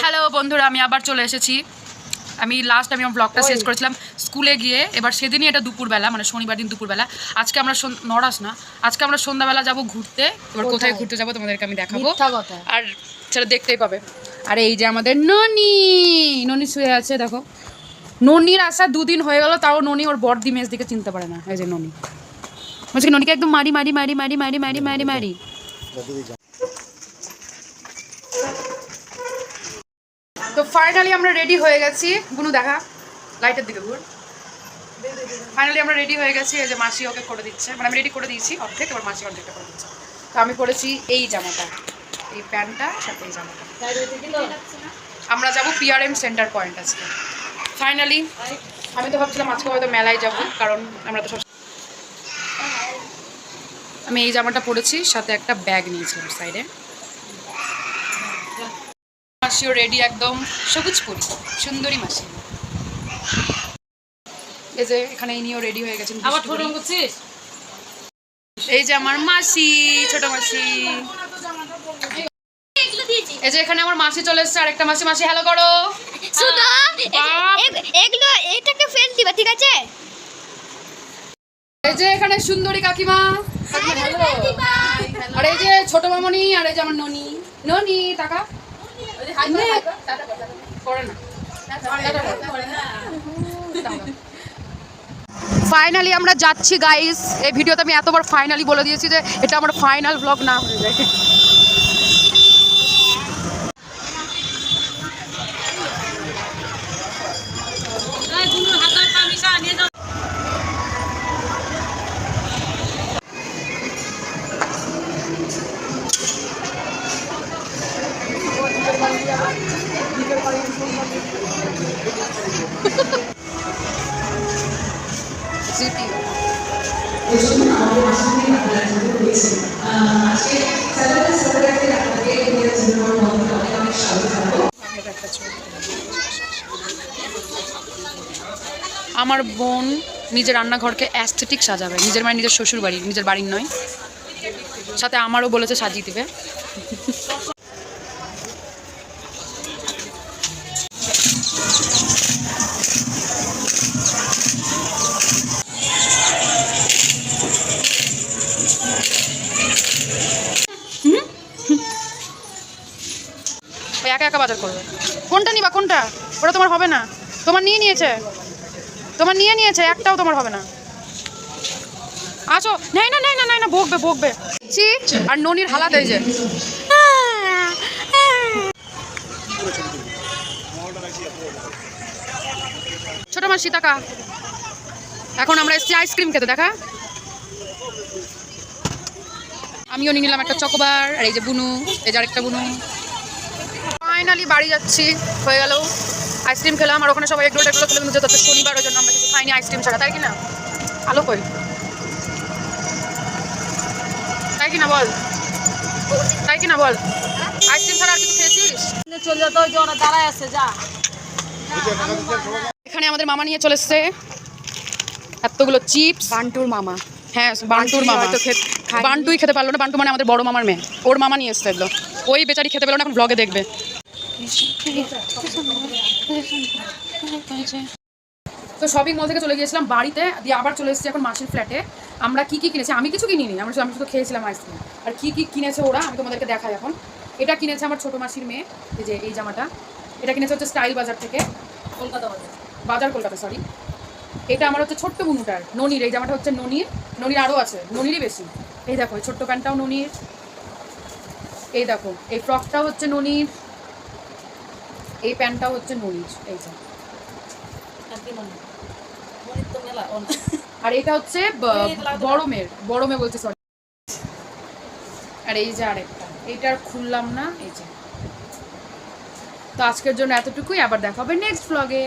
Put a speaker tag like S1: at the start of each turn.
S1: Hello বন্ধুরা আমি আবার চলে এসেছি। আমি লাস্ট আমি আমার ব্লগটা শেষ করেছিলাম। স্কুলে গিয়ে এবার সেদিনই এটা দুপুরবেলা মানে শনিবার দিন দুপুরবেলা। আজকে আমরা সন- নড়াস না। আজকে আমরা সন্ধ্যাবেলা যাব ঘুরতে। এবার কোথায়? ঘুরতে যাব তোমাদেরকে আমি দেখাবো।
S2: কথা।
S1: আর সেটা দেখতেই পাবে। আর এই যে আমাদের ননি! ননি শুয়ে আছে দেখো। ননির আসা দুদিন হয়ে গেল তাও ননি ওর বড় মেজ দিকে চিনতে পারে না এই যে ননি। বলছি ননিকে একদম মারি মারি মারি মারি মারি মারি মারি মারি। ফাইনালি আমরা রেডি হয়ে গেছি। গুনু, দেখা। লাইটের দিকে ঘুর। ফাইনালি আমরা রেডি হয়ে গেছি, এই যে মাসি ওকে করে দিচ্ছে। মানে আমি রেডি করে দিয়েছি অর্ধেক, এবার মাসি অর্ধেকটা করে দিচ্ছে। তো আমি পরেছি এই জামাটা। এই প্যান্টটা সাথে এই জামাটা। আমরা যাব পিআরএম সেন্টার পয়েন্ট আজকে। ফাইনালি আমি তো ভাবছিলাম আজকে হয়তো মেলায় যাব, কারণ আমরা তো সব আমি এই জামাটা পরেছি, সাথে একটা ব্যাগ নিয়েছিলাম সাইডে মাসিও রেডি একদম সবুজ পরি সুন্দরী মাসি। এই যে এখানে ইনিও রেডি হয়ে গেছেন
S2: আবার
S1: বৃষ্টি
S2: ঠোঁট করছিস
S1: এই যে আমার মাসি ছোট মাসি। এই যে এখানে আমার মাসি চলে এসেছে আরেকটা মাসি মাসি হ্যালো করো।
S3: এ- এগুলো এটাকে ফেল দিবা ঠিক আছে?
S1: এই যে এখানে সুন্দরী কাকিমা। কাকিমা, আর এই যে ছোট মামনি আর এই যে আমার ননি। ননি টাকা। ফাইনালি আমরা যাচ্ছি গাইস এই ভিডিওতে আমি এতবার ফাইনালি বলে দিয়েছি যে এটা আমার ফাইনাল ব্লগ না হয়ে যায়। আমার বোন নিজের রান্নাঘরকে অ্যাস্থেটিক সাজাবে। নিজের মানে নিজের শ্বশুর বাড়ির নিজের বাড়ির নয়। সাথে আমারও বলেছে সাজিয়ে দিবে। একা একা বাজার করবে। কোনটা নিবা, কোনটা? ওটা তোমার হবে না। তোমার নিয়ে নিয়েছে। তোমার নিয়ে নিয়েছে, একটাও তোমার হবে না। আছো? নাই না নাই না নাই না বকবে বকবে ছি, আর ননির হালাত এই যে। ছোট মাসি টাকা এখন আমরা এসেছি আইসক্রিম খেতে, দেখা। আমিও নিয়ে নিলাম একটা চকোবার, আর এই যে বুনু, এই যে আরেকটা বুনু। ফাইনালি বাড়ি যাচ্ছি হয়ে গেল। আইসক্রিম খেলাম আর ওখানে সবাই এগুলো এগুলো খেলে কিন্তু যত শনিবার ওই জন্য আমরা কিছু খাইনি আইসক্রিম ছাড়া। তাই কি না? আলো কই? তাই কি না বল? তাই কি না বল? আইসক্রিম ছাড়া আর কিছু খেয়েছিস?
S2: চলে যেত ওই যে ওরা দাঁড়ায় আছে যা।
S1: এখানে আমাদের মামা নিয়ে চলে এসছে। এতগুলো চিপস। বান্টুর মামা। হ্যাঁ বান্টুর মামা।
S2: তো খেত-।
S1: বান্টুই খেতে পারল না বান্টু মানে আমাদের বড় মামার মেয়ে। ওর মামা নিয়ে এসছে এগুলো। ওই বেচারি খেতে পেল না এখন ব্লগে দেখবে। তো শপিং মল থেকে চলে গিয়েছিলাম বাড়িতে দিয়ে আবার চলে এসেছি এখন মাসির ফ্ল্যাটে আমরা কি কি কিনেছি? আমি কিছু কিনিনি আমরা আমি শুধু খেয়েছিলাম আইসক্রিম আর কি কি কিনেছে ওরা আমি তোমাদেরকে দেখাই এখন। এটা কিনেছে আমার ছোট মাসির মেয়ে এই যে এই জামাটা। এটা কিনেছে হচ্ছে স্টাইল বাজার থেকে।
S2: কলকাতা বাজার।
S1: বাজার কলকাতা সরি এটা আমার হচ্ছে ছোট্ট বুনুটার ননির। এই জামাটা হচ্ছে ননির। ননির আরও আছে ননিরই বেশি। এই দেখো এই ছোট্ট প্যান্টটাও ননির। এই দেখো এই ফ্রকটাও হচ্ছে ননির। এই প্যান্টটা হচ্ছে নরিচ এই যে। আর এটা হচ্ছে ব- বড় মেয়ের বড় মেয়ে বলছে সরি আর এই যে আরেকটা এইটা আর খুললাম না এই যে। তো আজকের জন্য এতটুকুই আবার দেখা হবে নেক্সট ব্লগে